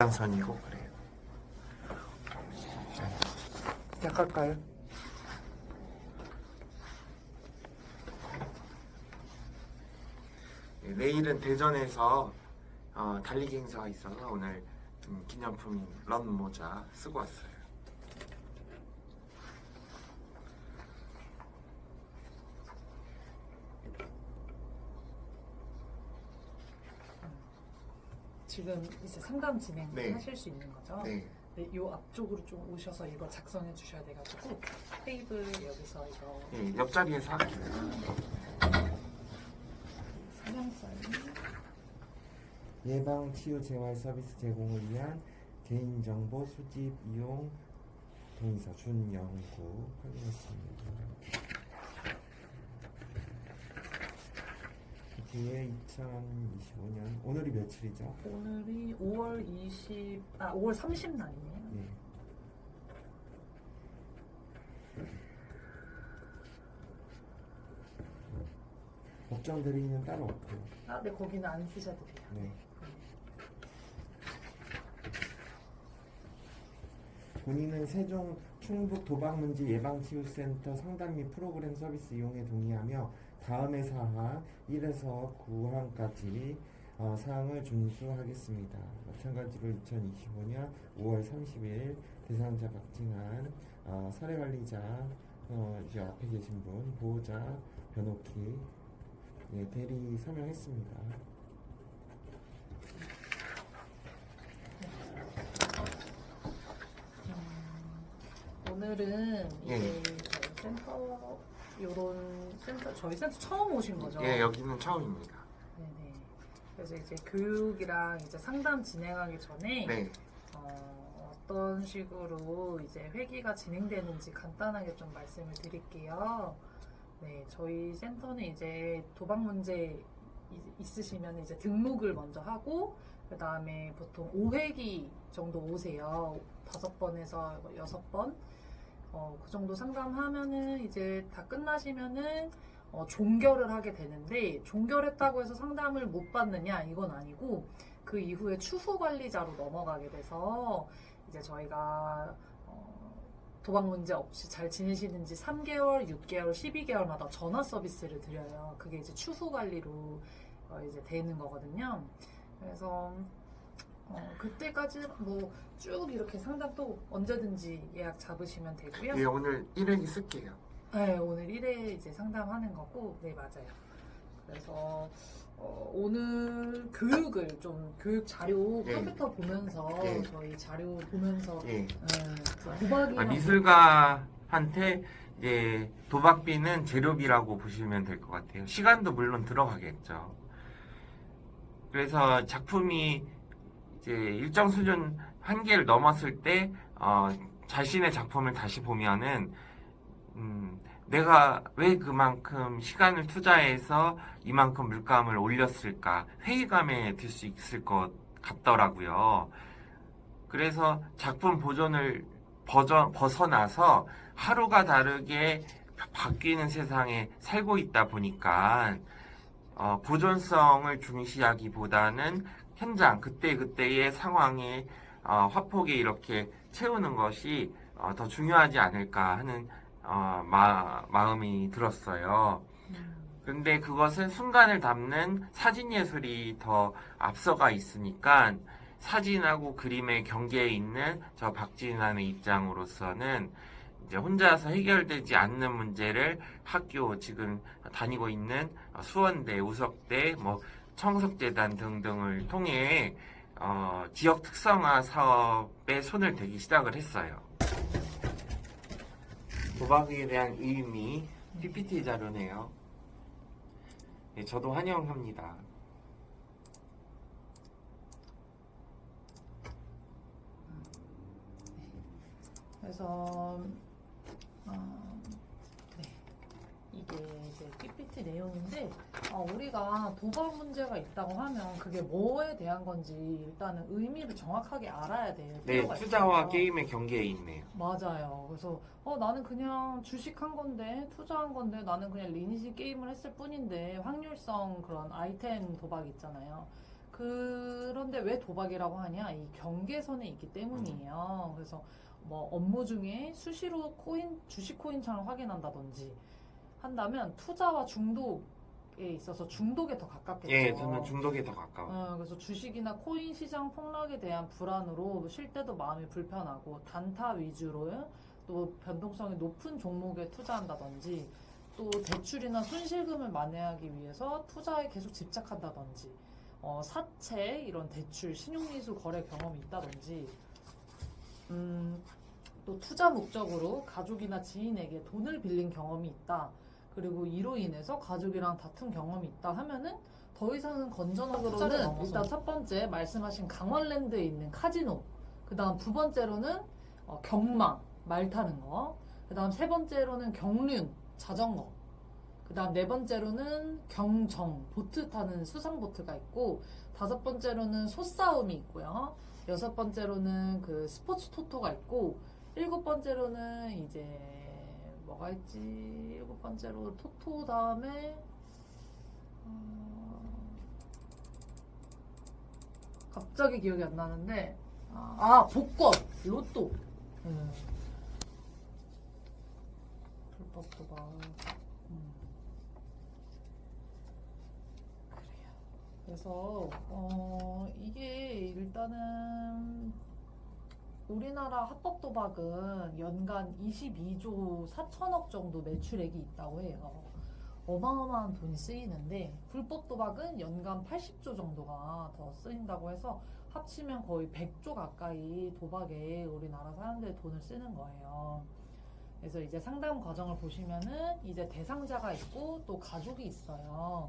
연장선이고 그래요. 시작할까요? 네, 내일은 대전에서 어, 달리기 행사가 있어서 오늘 음, 기념품인 런 모자 쓰고 왔어요. 지금 이제 상담 진행 네. 하실 수 있는 거죠? 네, 네, 요 앞쪽으로 좀 오셔서 이거 작성해 주셔야 돼가지고 테이블 여기서 이거 네, 옆자리에서. 사냥 사인 예방 치유 재활 서비스 제공을 위한 개인정보 수집 이용 동의서 준영구 확인했습니다. 그 뒤에 2025년 오늘이 며칠이죠? 오늘이 5월 20, 아 5월 30 날이네요. 네. 법정 드리는 따로 없고요. 아, 네 거기는 안 쓰셔도 돼요. 네. 본인은 세종 충북 도박문제 예방치유센터 상담 및 프로그램 서비스 이용에 동의하며 다음의 사항 1에서 9항까지 어, 사항을 준수하겠습니다. 마찬가지로 2025년 5월 30일 대상자 박진환 어, 사례관리자 어, 이제 앞에 계신 분 보호자 변호키 예, 대리 서명했습니다. 음, 오늘은 예. 이제 센터 요런 센터 저희 센터 처음 오신 거죠? 예, 여기는 처음입니다. 네네. 그래서 이제 교육이랑 이제 상담 진행하기 전에 네, 어, 어떤 식으로 이제 회기가 진행되는지 간단하게 좀 말씀을 드릴게요. 네, 저희 센터는 이제 도박 문제 이- 있으시면 이제 등록을 먼저 하고 그 다음에 보통 5회기 정도 오세요. 다섯 번에서 뭐 여섯 번. 어, 그 정도 상담하면은 이제 다 끝나시면은 어, 종결을 하게 되는데 종결했다고 해서 상담을 못 받느냐 이건 아니고 그 이후에 추후 관리자로 넘어가게 돼서 이제 저희가 어, 도박 문제 없이 잘 지내시는지 3개월, 6개월, 12개월마다 전화 서비스를 드려요. 그게 이제 추후 관리로 어, 이제 되는 거거든요. 그래서 어, 그때까지 뭐 쭉 이렇게 상담 또 언제든지 예약 잡으시면 되고요. 예, 오늘 1회기 쓸게요. 네, 오늘 1회 이제 상담하는 거고, 네, 맞아요. 그래서, 어, 오늘 교육을 좀, 교육 자료 예. 컴퓨터 보면서, 예. 저희 자료 보면서, 예. 음, 그 도박이. 아, 미술가한테 이제 도박비는 재료비라고 보시면 될 것 같아요. 시간도 물론 들어가겠죠. 그래서 작품이 이제 일정 수준 한계를 넘었을 때 어, 자신의 작품을 다시 보면은 음, 내가 왜 그만큼 시간을 투자해서 이만큼 물감을 올렸을까 회의감에 들 수 있을 것 같더라고요. 그래서 작품 보존을 버전, 벗어나서 하루가 다르게 바뀌는 세상에 살고 있다 보니까 어, 보존성을 중시하기보다는 현장 그때그때의 상황에 어, 화폭에 이렇게 채우는 것이 어, 더 중요하지 않을까 하는 어, 마, 마음이 들었어요. 음, 근데 그것은 순간을 담는 사진 예술이 더 앞서가 있으니까 사진하고 그림의 경계에 있는 저 박진환의 입장으로서는 이제 혼자서 해결되지 않는 문제를 학교 지금 다니고 있는 수원대, 우석대, 뭐 청석재단 등등을 통해 어, 지역 특성화 사업에 손을 대기 시작을 했어요. 도박에 대한 의미 PPT 자료네요. 네, 저도 환영합니다. 그래서, 어, 네. 이게 이제 PPT 내용인데, 어, 우리가 도박 문제가 있다고 하면 그게 뭐에 대한 건지 일단은 의미를 정확하게 알아야 돼요. 네, 투자와. 게임의 경계에 있네요. 맞아요. 그래서 어 나는 그냥 주식한 건데 투자한 건데 나는 그냥 리니지 게임을 했을 뿐인데 확률성 그런 아이템 도박 있잖아요. 그런 그런데 왜 도박이라고 하냐? 이 경계선에 있기 때문이에요. 그래서 뭐 업무 중에 수시로 코인, 주식 코인창을 확인한다든지 한다면 투자와 중독에 있어서 중독에 더 가깝겠죠. 예, 저는 중독에 더 가까워요. 어, 그래서 주식이나 코인 시장 폭락에 대한 불안으로 쉴 때도 마음이 불편하고 단타 위주로 또 변동성이 높은 종목에 투자한다든지 또 대출이나 손실금을 만회하기 위해서 투자에 계속 집착한다든지 어, 사채 이런 대출 신용미수 거래 경험이 있다든지 음, 또 투자 목적으로 가족이나 지인에게 돈을 빌린 경험이 있다. 그리고 이로 인해서 가족이랑 다툰 경험이 있다 하면은 더 이상은 건전하기로는 일단 첫 번째 말씀하신 강원랜드에 있는 카지노. 그 다음 두 번째로는 어, 경마 말 타는 거그 다음 세 번째로는 경륜 자전거 그 다음 네 번째로는 경정 보트 타는 수상보트가 있고 다섯 번째로는 소싸움이 있고요 여섯 번째로는 그 스포츠 토토가 있고 일곱 번째로는 이제 뭐가 있지 일곱 번째로 토토 다음에 어, 갑자기 기억이 안 나는데 아, 아, 복권 로또 음. 불법 도박 음. 그래요 그래서 어, 이게 일단은 우리나라 합법 도박은 연간 22조 4천억 정도 매출액이 있다고 해요. 어마어마한 돈이 쓰이는데 불법 도박은 연간 80조 정도가 더 쓰인다고 해서 합치면 거의 100조 가까이 도박에 우리나라 사람들이 돈을 쓰는 거예요. 그래서 이제 상담 과정을 보시면은 이제 대상자가 있고 또 가족이 있어요.